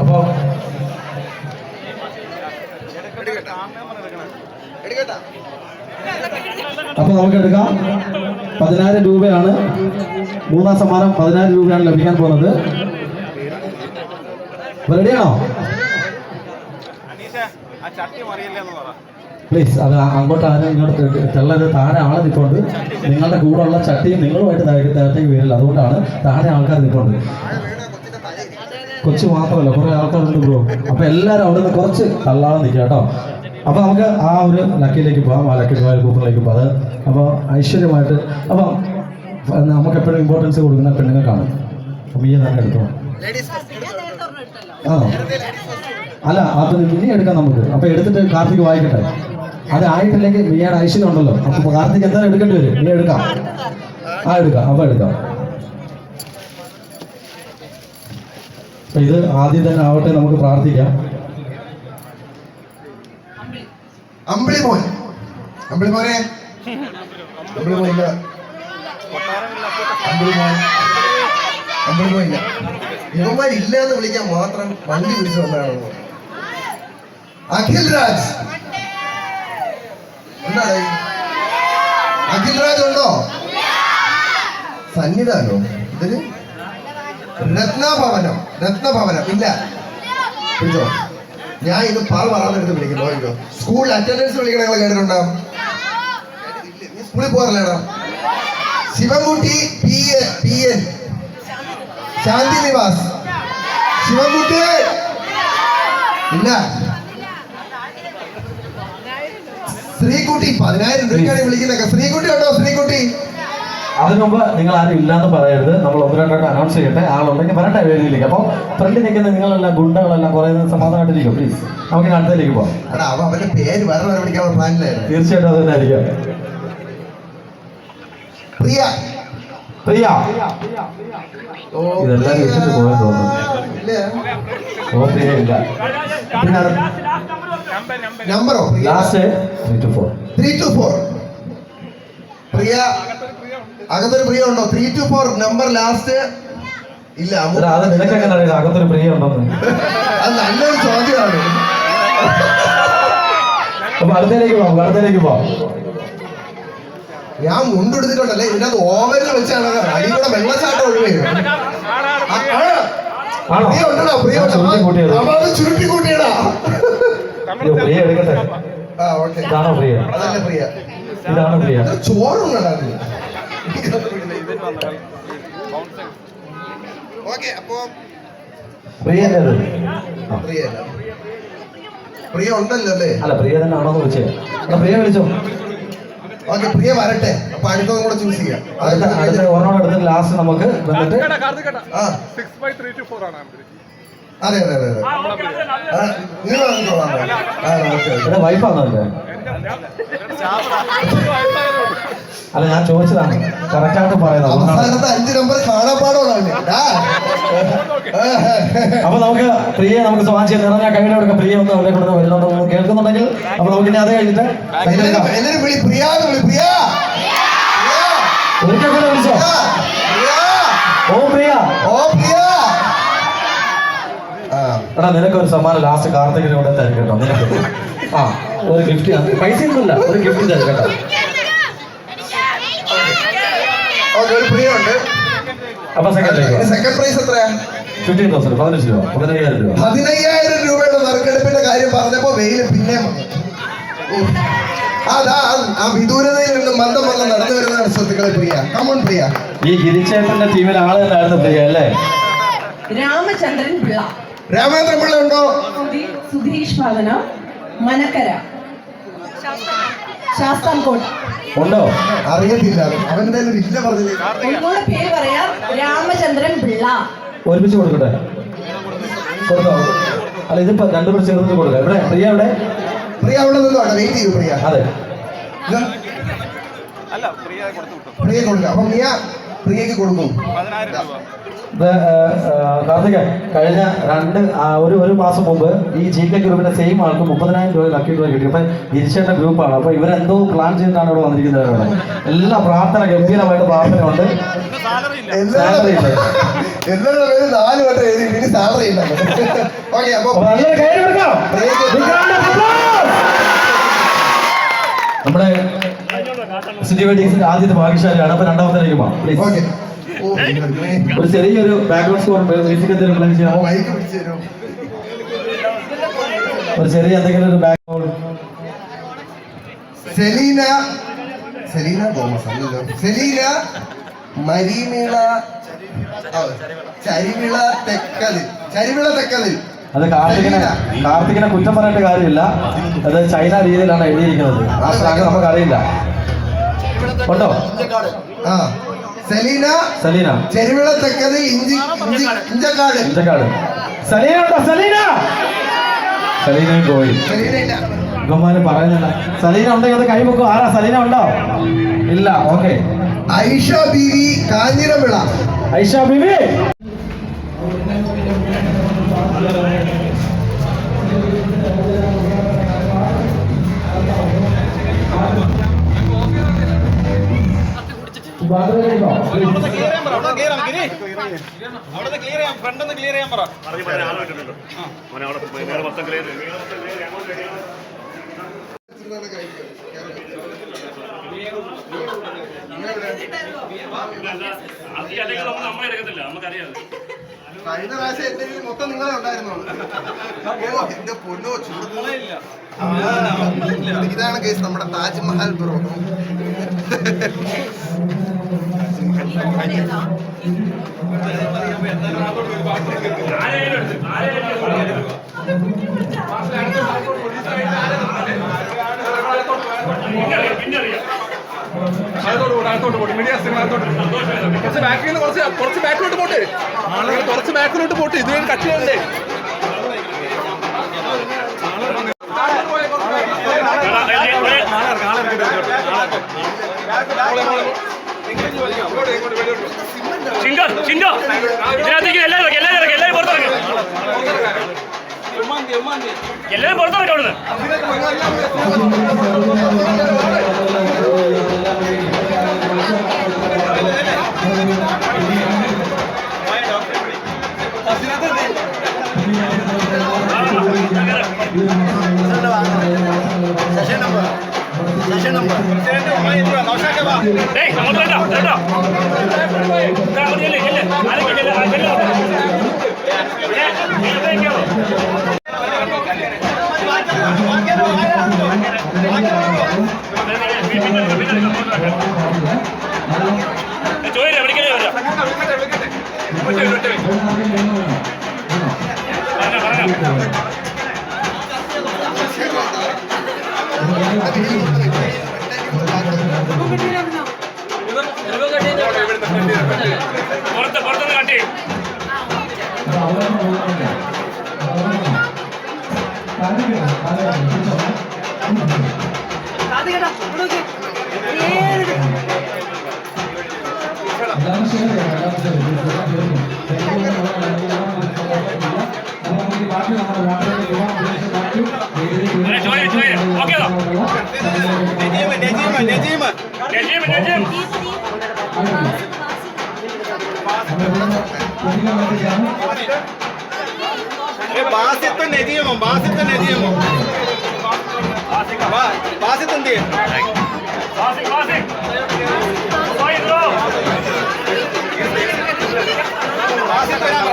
അപ്പൊ അപ്പൊ നമുക്ക് എടുക്കാം. പതിനായിരം രൂപയാണ്. മൂന്നാം സമ്മാനം പതിനായിരം രൂപയാണ് ലഭിക്കാൻ പോകുന്നത്. റെഡിയാണോ അനീഷ ആ ചട്ടി മറിയില്ലെന്ന് പറ. പ്ലീസ് അത് അങ്ങോട്ട് ആരും ഇങ്ങോട്ട് തെള്ളത് താഴെ ആളെ നിൽക്കൊണ്ട് നിങ്ങളുടെ കൂടെയുള്ള ചട്ടിയും നിങ്ങളുമായിട്ട് താഴെ താഴത്തേക്ക് വരില്ല. അതുകൊണ്ടാണ് താഴെ ആൾക്കാർ നിൽക്കൊണ്ട് കൊച്ചു മാത്രമല്ല കുറെ ആൾക്കാരുണ്ട് ബ്രോ അപ്പൊ എല്ലാവരും അവിടെ നിന്ന് കുറച്ച് തള്ളാതെ നിൽക്കുക കേട്ടോ. അപ്പൊ നമുക്ക് ആ ഒരു ലക്കിയിലേക്ക് പോകാം ആ ലക്കി റോയൽ കൂപ്പറിലേക്ക് പോകാം അപ്പോൾ ഐശ്വര്യമായിട്ട് അപ്പോൾ നമുക്ക് എപ്പോഴും ഇമ്പോർട്ടൻസ് കൊടുക്കുന്ന പെണ്ണുങ്ങൾക്കാണ് മീ തന്നെ എടുത്തോ? ആ. അല്ല അപ്പൊ മീ എടുക്കാം നമുക്ക്. അപ്പൊ എടുത്തിട്ട് കാർത്തിക് വായിക്കട്ടെ. അത് ആയിട്ടില്ലെങ്കിൽ മിയയുടെ ഐശ്വര്യം ഉണ്ടല്ലോ അപ്പൊ കാർത്തിക് എന്തായാലും എടുക്കേണ്ടി വരും? നീ എടുക്കാം. ആ എടുക്കാം. അപ്പൊ എടുക്കാം. ഇത് ആദ്യം തന്നെ ആവട്ടെ നമുക്ക് പ്രാർത്ഥിക്കാം. അമ്പിളി അമ്പിളി മോനെ. അമ്പിളി അമ്പിളി അമ്പിളി എന്ന് വിളിക്കാൻ മാത്രം വണ്ടി പിടിച്ചു വന്നതാണ് അഖിൽ രാജ് എന്താണ്? അഖിൽ രാജ് ഉണ്ടോ? സന്നിധാനോ? ഇതിന് രത്നഭവനം. രത്നഭവനം. ഇല്ല. പിടിച്ചോ. ഞാൻ ഇത് പറ പറയാന്നെടുത്ത് വിളിക്കുന്നു. അയ്യോ സ്കൂൾ അറ്റൻഡൻസ് വിളിക്കണ നിങ്ങൾ കേട്ടിട്ടുണ്ടോ? സ്കൂളിൽ പോകാറില്ലേടാ Sivankutty P A P N. Shanti Nivas Sivankutty. ഇല്ല. ശ്രീകുട്ടി പതിനായിരം രൂപയാണ് വിളിക്കുന്നത് ശ്രീകുട്ടി ഉണ്ടോ? ശ്രീകുട്ടി. അതിനു മുമ്പ് നിങ്ങൾ ആരും ഇല്ലാന്ന് പറയരുത്. നമ്മൾ ഒന്ന് രണ്ടോട്ട് അനൗൺസ് ചെയ്യട്ടെ. ആളുണ്ടെങ്കിൽ വരട്ടെ വേദിയിലേക്ക്. അപ്പോൾ ഫ്രണ്ടിൽ നിൽക്കുന്ന നിങ്ങളെല്ലാം ഗുണ്ടകളെല്ലാം കുറേ സമാധാനമായിട്ടിരിക്കും. പ്ലീസ് നമുക്ക് അടുത്തേക്ക് പോകാം അവന്റെ പേര് വേറെ വിളിക്കാൻ പ്ലാനിലായിരുന്നു തീർച്ചയായിട്ടും അത് തന്നെ ആയിരിക്കും പ്രിയ. പ്രിയ. ഓ, ഇതെല്ലാം പ്രിയ. വെച്ചിട്ട് തോന്നുന്നു. ഇല്ല. ഓ പ്രിയ ഇല്ല പിന്നെ number last three two four three two four Priya അകത്തൊരു പ്രിയ ഉണ്ടോ. Three two four number last ഇല്ല. അത് നിനക്കൊക്കെ അറിയാം? അകത്തൊരു പ്രിയ ഉണ്ടോന്ന്? അത് നല്ലൊരു ചോദ്യമാണ്. അപ്പൊ അടുത്തേക്ക് പോകാം അടുത്തേക്ക് പോകാം ഞാൻ മുണ്ടെടുത്തിട്ടുണ്ടല്ലേ ഇതിനകത്ത് ഓവനിൽ വെച്ചാണ് അടിയുടെ വെള്ളച്ചാട്ടം ഒഴിവേ പ്രിയ ഉണ്ടല്ലോ പ്രിയ ചുരുട്ടി കൂട്ടിയടാ പ്രിയ എടുക്കട്ടെ? ഇതാണോ പ്രിയ? ഇതാണ് പ്രിയ? ഓക്കെ അപ്പോ പ്രിയ. പ്രിയ. പ്രിയ ഉണ്ടല്ലോ അല്ലേ? അല്ല പ്രിയ തന്നെ ആണോന്ന് വിളിച്ചേ എന്നാ പ്രിയ വിളിച്ചോ? ഓക്കെ പ്രിയ വരട്ടെ. അപ്പൊ അടുത്തതും കൂടെ ചൂസ് ചെയ്യാം. അടുത്ത ഒരെണ്ണം ലാസ്റ്റ് നമുക്ക് വന്നിട്ട് ആ. Six by three two four ആണ് അതെ അതെ അതെ അതെ. നിങ്ങൾ ഓക്കെ എന്റെ വൈഫാണോ എന്റെ അല്ല ഞാൻ ചോദിച്ചതാണ്. കറക്റ്റായിട്ട് പറയുന്നത്. അവസാനത്തെ അഞ്ച് നമ്പർ കാണാപ്പാടോടാണ്. അപ്പൊ നമുക്ക് പ്രിയെ നമുക്ക് സ്വാഗതം ചെയ്ത് നിറഞ്ഞ കൈയുടെ കൊടുക്കാം പ്രിയ ഒന്ന് അവിടെ കൊടുത്ത് വരുന്നുണ്ടോ കേൾക്കുന്നുണ്ടെങ്കിൽ അപ്പൊ നമുക്ക് ഇനി അത് കഴിഞ്ഞിട്ട് എല്ലാവരും എല്ലാരും വിളി പ്രിയാന്ന് വിളി പ്രിയ പ്രിയ, ഒരിക്കൽ കൂടെ വിളിച്ചോ പ്രിയ, ഓ പ്രിയ ഓ പ്രിയ ആ എടാ നിനക്ക് ഒരു സമ്മാനം ലാസ്റ്റ് കാർത്തികിന് കൂടെ തരും കേട്ടോ. നിനക്ക്. ആ ഒരു ഗിഫ്റ്റ് പൈസ ഒന്നുമില്ല ഒരു ഗിഫ്റ്റ് തരും കേട്ടോ. ഒരു പ്രിയ ഉണ്ട് അപ്പൊ സെക്കൻഡ് സെക്കൻഡ് പ്രൈസ് എത്രയാ? ഫിഫ്റ്റീൻ തൗസൻഡ് പതിനഞ്ച് രൂപ പതിനയ്യായിരം രൂപ. പതിനയ്യായിരം രൂപയുടെ നറുക്കെടുപ്പിന്റെ കാര്യം പറഞ്ഞപ്പോ വെയിൽ പിന്നെ. അതാ ആ വിദൂരതയിൽ നിന്ന് മന്ദം മന്ദം നടന്നു വരുന്ന സുഹൃത്തുക്കളെ പ്രിയ. കമോൺ പ്രിയ. ഈ ഗിരിച്ചേട്ടന്റെ ടീമിൽ ആൾ തന്നെയായിരുന്നു പ്രിയ അല്ലേ? രാമചന്ദ്രൻ പിള്ള. രാമേന്ദ്രൻ പിള്ള ഉണ്ടോ? സുധീ- സുധീഷ് ഭവന മനക്കര. ശാസ്താംകോട്ട. ഉണ്ടോ? അറിയത്തില്ല. അവന്റെ ഇല്ല പറഞ്ഞില്ലേ? ഒന്നുകൂടെ പേര് പറയാം. രാമചന്ദ്രൻ പിള്ള. ഒരുമിച്ച് കൊടുക്കട്ടെ. കൊടുത്തോ? അല്ല ഇതിപ്പോ രണ്ടുപേർ ചേർന്ന് കൊടുക്കാം. ഇവിടെ പ്രിയ ഇവിടെ പ്രിയ അവിടെ നിന്നോട്ടെ വെയിറ്റ് ചെയ്തു പ്രിയ. അതെ. അല്ല പ്രിയ പ്രിയ കൊടുക്കുക അപ്പൊ മിയ പ്രിയക്ക് കൊടുക്കും. ഇത് കാർത്തിക കഴിഞ്ഞ രണ്ട് ഒരു ഒരു മാസം മുമ്പ് ഈ ജി കെ ഗ്രൂപ്പിന്റെ സെയിം ആൾക്ക് മുപ്പതിനായിരം രൂപ ലക്കി രൂപ കിട്ടി. അപ്പൊ ഇരിച്ചേട്ട ഗ്രൂപ്പാണ് അപ്പൊ ഇവരെന്തോ പ്ലാൻ ചെയ്തിട്ടാണ് ഇവിടെ വന്നിരിക്കുന്നത് ഇവിടെ എല്ലാ പ്രാർത്ഥന ഗംഭീരമായിട്ട് പ്രാർത്ഥന ഉണ്ട് ഇന്ന് സാലറി ഇല്ല. പേര് നാല് വട്ടം എഴുതി സാലറി ഇല്ല. ഓക്കെ അപ്പൊ സിറ്റി വെഡിങ്സിന്റെ ആദ്യത്തെ ഭാഗ്യശാലിയാണ്. അപ്പൊ ഓ ദൈവമേ. ഒരു ചെറിയൊരു ബാക്ക്ഗ്രൗണ്ട് സ്കോർ മ്യൂസിക് എന്തെങ്കിലും പ്ലാൻ ചെയ്യാമോ? ഒരു ചെറിയ എന്തെങ്കിലും ഒരു ബാക്ക്ഗ്രൗണ്ട് സെലീന സെലീന തോമസ് അല്ലല്ലോ. സെലീന മരിമിള ചരിവിള തെക്കതിൽ. ചരിവിള തെക്കതിൽ. അത് കാർത്തികനെ കാർത്തികനെ കുറ്റം പറഞ്ഞിട്ട് കാര്യമില്ല. അത് ചൈന രീതിയിലാണ് എഴുതിയിരിക്കുന്നത്. ആ ശ്ലാഘം നമുക്ക് അറിയില്ല ഉണ്ടോ? ആ. സലീന സലീന. ചെരുവിള തെക്കത് ഇഞ്ചി ഇഞ്ചി ഇഞ്ചക്കാട്. ഇഞ്ചക്കാട്. സലീന ഉണ്ടോ? സലീന! സലീന പോയി സെലീന ഇല്ല ഇവന്മാര് പറയുന്നില്ല സലീന ഉണ്ടെങ്കിൽ അത് കൈമുക്കും. ആരാ? സലീന ഉണ്ടോ? ഇല്ല. ഓക്കെ. ഐഷ ബീവി കാഞ്ഞിരമിള ഐഷ ബിബി കഴിഞ്ഞ പ്രാവശ്യം എന്റെ കയ്യിൽ മൊത്തം നിങ്ങളെ ഉണ്ടായിരുന്നുള്ളൂ എന്റെ പൊന്നോ ചൂടുന്നില്ല ഇതാണ് കേസ് നമ്മുടെ താജ്മഹൽ ബ്രോ. കുറച്ച് ബാക്കിൽ കുറച്ച് കുറച്ച് ബാക്കിലോട്ട് പോട്ടെ. കുറച്ച് ബാക്കിലോട്ട് പോട്ടെ. ഇത് കട്ട് ചെയ്യണ്ടേ ചിങ്ക ചിങ്ക ഇതിനകത്തേക്ക് എല്ലാവരും ഇറക്ക്, എല്ലാവരും ഇറക്ക്, എല്ലാവരും പുറത്തിറക്ക് എല്ലാവരും പുറത്തിറക്ക് അവിടുന്ന്. ഏയ് അങ്ങോട്ട് വേണ്ട കേട്ടോ അങ്ങോട്ട് ചെല്ല് ചെല്ല്. ആരൊക്കെ ചെല്ല്. ചോദില്ല വിളിക്കലേ വരാം പറഞ്ഞോ പറഞ്ഞോ బాసిత్త నెదియము Gracias,